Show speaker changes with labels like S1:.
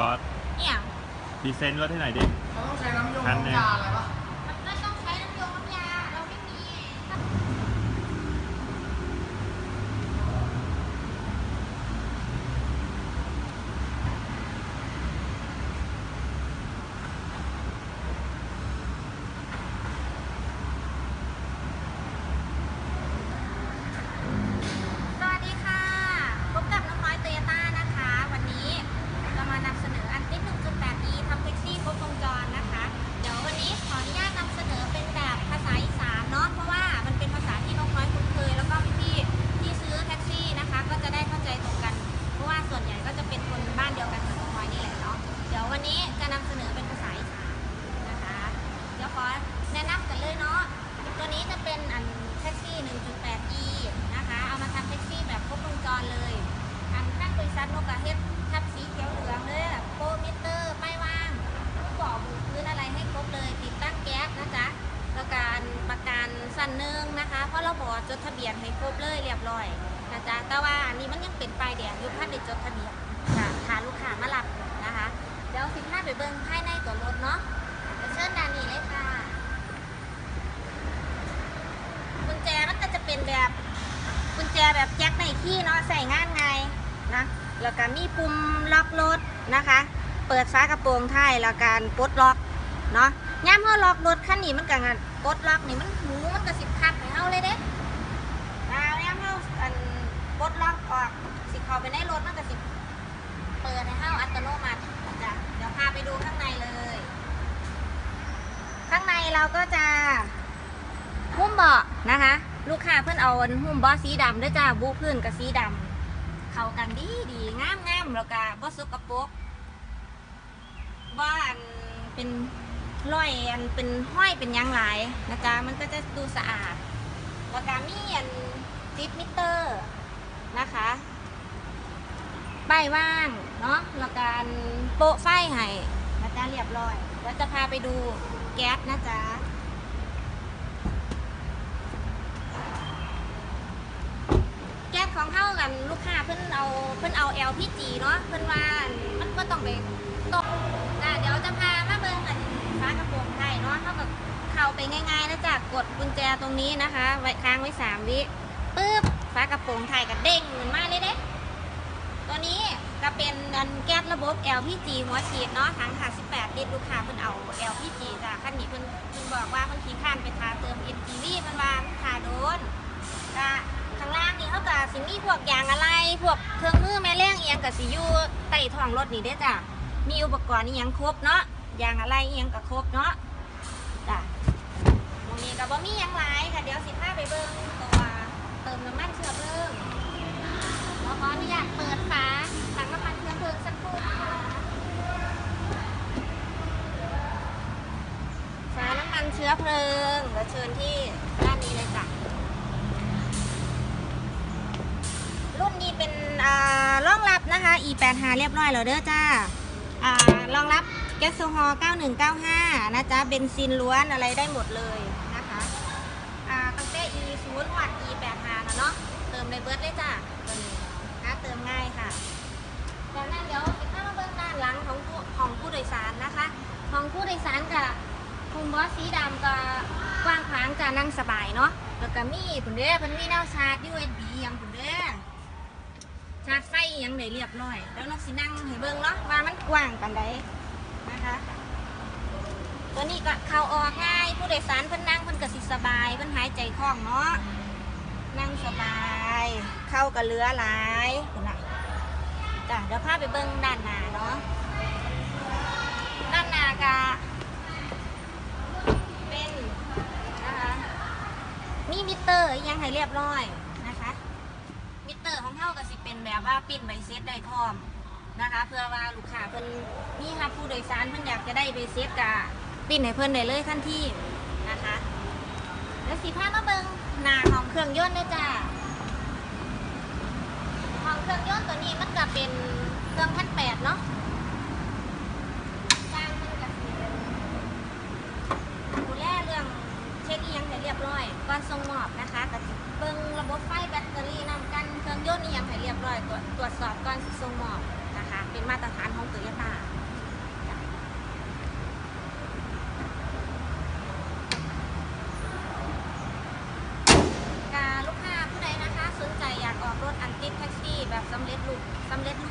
S1: บอส
S2: เนี่ย
S1: พรีเซนต์รถให้หน่อยดิ
S3: เขาต้องใช้น้ำยง
S1: คันหนึ่ง
S3: น้ำยาอะไรปะ
S2: มันก็ต้องใช้น้ำยงน้ำยา เราไม่มี สวัสดีค่ะ พบกับน้องน้อยโตโยต้านะคะ วันนี้จะมานำเสนออันติด 1.8e ทำแท็กซี่ครบวงจรนะคะ เดี๋ยววันนี้ขออนุญาตนำเสนอเป็นแบบภาษาอีสานเนาะ เพราะว่ามันเป็นภาษาที่น้องน้อยคุ้นเคย แล้วก็พี่ๆที่ซื้อแท็กซี่นะคะ ก็จะได้เข้าใจตรงกัน เพราะว่าส่วนใหญ่ก็จะเป็นคนบ้านเดียวกันกับน้องน้อยนี่แหละเนาะ เดี๋ยววันนี้จะนำเสนอเป็นภาษาอีสานนะคะ เดี๋ยวขอแนะนำกันเลยเนาะ ตัวนี้จะเป็นอันแท็กซี่ 1.8e นะคะ เอามาทำแท็กซี่แบบครบวงจรเลย อันข้างบริษัทนกกระเฮ็ดทับสีเขียวเหลืองเลยโปรมิเตอร์ป้ายว่างลูกบอกบุพื้นอะไรให้ครบเลย ติดตั้งแก๊สนะจ๊ะ แล้วการประกันสั้นหนึ่งนะคะ เพราะเราบอก จดทะเบียนให้ครบเลยเรียบร้อยนะจ๊ะแต่ว่าอันนี้มันยังเป็นป้ายแดงอยู่พัดได้จดทะเบียนค่ะหาลูกค้ามารับนะคะ เดี๋ยวสิพาไปเบิ่งภายในตัวรถเนาะเดี๋ยวเชิญดานนี้เลยค่ะกุญแจมันก็จะเป็นแบบกุญแจแบบแจ็คในขี้เนาะใส่งานไงนะแล้วก็มีปุ่มล็อกรถนะคะ เปิดฝากระโปรงท้ายแล้วการปลดล็อกเนาะย่ามเฮาล็อกรถคันนี้มันก็งานปลดล็อกนี่มันหูมันก็สิบคักให้เฮาเลยเด้ แล้วย่ามเฮาอันปดล็อกออกสิเข้าไปในรถมันก็สิเปิดให้เฮาอัตโนมัติจ้ะเดี๋ยวพาไปดูข้างในเลย ข้างในเราก็จะหุ้มเบาะนะคะ ลูกค้าเพื่อนเอาหุ้มเบาะสีดำด้วยจ้าบูพื้นกับสีดำเข้ากันดีดีงามงามแล้วก็บ่สกปรกบ่อันเป็นรอยอันเป็นห้อยเป็นยังหลายนะจ๊ะมันก็จะดูสะอาดแล้วก็มีอัน ติดมิเตอร์นะคะป้ายว่างเนาะแล้วก็อันโปะไฟให้นะจ๊ะเรียบร้อย แล้วจะพาไปดูแก๊สนะจ๊ะแก๊สของเข้ากันลูกค้าเพิ่นเอาเพิ่นเอา LPG เนาะเพิ่นว่ามันก็ต้องไปตกอะเดี๋ยวจะพามาเบิ่งกันฟ้ากระโปรงไทยเนาะเท่ากับเข้าไปง่ายๆแล้วจากกดกุญแจตรงนี้นะคะ ไว้ค้างไว้สามวิ ปึ๊บฟ้ากระโปรงไทยก็เด้งขึ้นมาเลยเด้ตัวนี้ก็เป็นดันแก๊สระบบ LPG หัวฉีดเนาะถัง58ลิตรลูกค้าเพิ่นเอา LPG จ้ะคันนี้เพิ่นเพิ่นบอกว่าเพิ่นขี้ข้านไปทาเติม NGV เพิ่นว่าทาโดนก็ข้างล่างนี่เขาก็สิมีพวกยางอะไรพวกเครื่องมือแม่แรงเอียงกับสิอยู่ใต้ท้องรถนี่เด้จ้ะมีอุปกรณ์อีหยังครบเนาะยางอะไรเอียงก็ครบเนาะจ้ะตรงนี้ก็บ่มียังหลายค่ะเดี๋ยวสิพาไปเบิ่ง ติมน้ำมันเชื้อเพลิงขออนุญาตเปิดฝาถังน้ำมันเชื้อเพลิงสักครู่นะคะฝาน้ำมันเชื้อเพลิงเดี๋ยวเชิญที่ด้านนี้เลยจ้ะรุ่นนี้เป็นอ่ารองรับนะคะ e85 เรียบร้อยแล้วเด้อจ้ารองรับแก๊สโซฮอล์9195 นะจ๊ะ เบนซินล้วนอะไรได้หมดเลยนะคะ ตั้งแต่ e0 วัด E บิร์ดเลยจ้าตัวนี้นะเติมง่ายค่ะจากนั้นเดี๋ยวไปข้ามาเบื้องด้านหลังของผู้ของผู้โดยสารนะคะ ของผู้โดยสารกับคุมบอสสีดำก็กว้างขวางจะนั่งสบายเนาะแล้วก็มีผุนเด้อเพิ่นมีแนวชาร์จ USB ยังผุนเด้อชาร์จไฟยังได้เรียบร้อย แล้วนกสินั่งให้เบิ่งเนาะว่ามันกว้างปานใดนะคะตัวนี้ก็เข้าออกง่าย ผู้โดยสารเพิ่นนั่งเพิ่นก็สิสบายเพิ่นหายใจคล่องเนาะนั่งสบาย เข้ากับเรือหลายคุณน่ะจ้ะเดี๋ยวพาไปเบิ่งด้านหน้าเนาะด้านหน้าก็เป็นนะคะมีมิเตอร์ยังให้เรียบร้อยนะคะ มิเตอร์ของเฮาก็สิเป็นแบบว่าปิ้นใบเซตได้พร้อมนะคะ เพื่อว่าลูกค้าเพิ่นมีรับผู้โดยสารเพิ่นอยากจะได้ใบเซตกะปิ้นให้เพิ่นได้เลยทันที่นะคะ แล้วสิพามาเบิ่งหน้าของเครื่องยนต์ด้วยจ้า เครื่องยนต์ตัวนี้มันก็เป็นเครื่องพันแปดเนาะสร้างมันก็สิเป็นดูแลเรื่องเช็คอีหยังให้เรียบร้อยก่อนส่งมอบนะคะก็สิเบิ่งระบบไฟแบตเตอรี่นำกันเครื่องยนต์นี่ยังให้เรียบร้อยตรวจตรวจสอบก่อนสิส่งมอบนะคะ เป็นเป็นมาตรฐานของโตโยต้าการลูกค้าผู้ใดนะคะ สนใจอยากออกรถอั นติ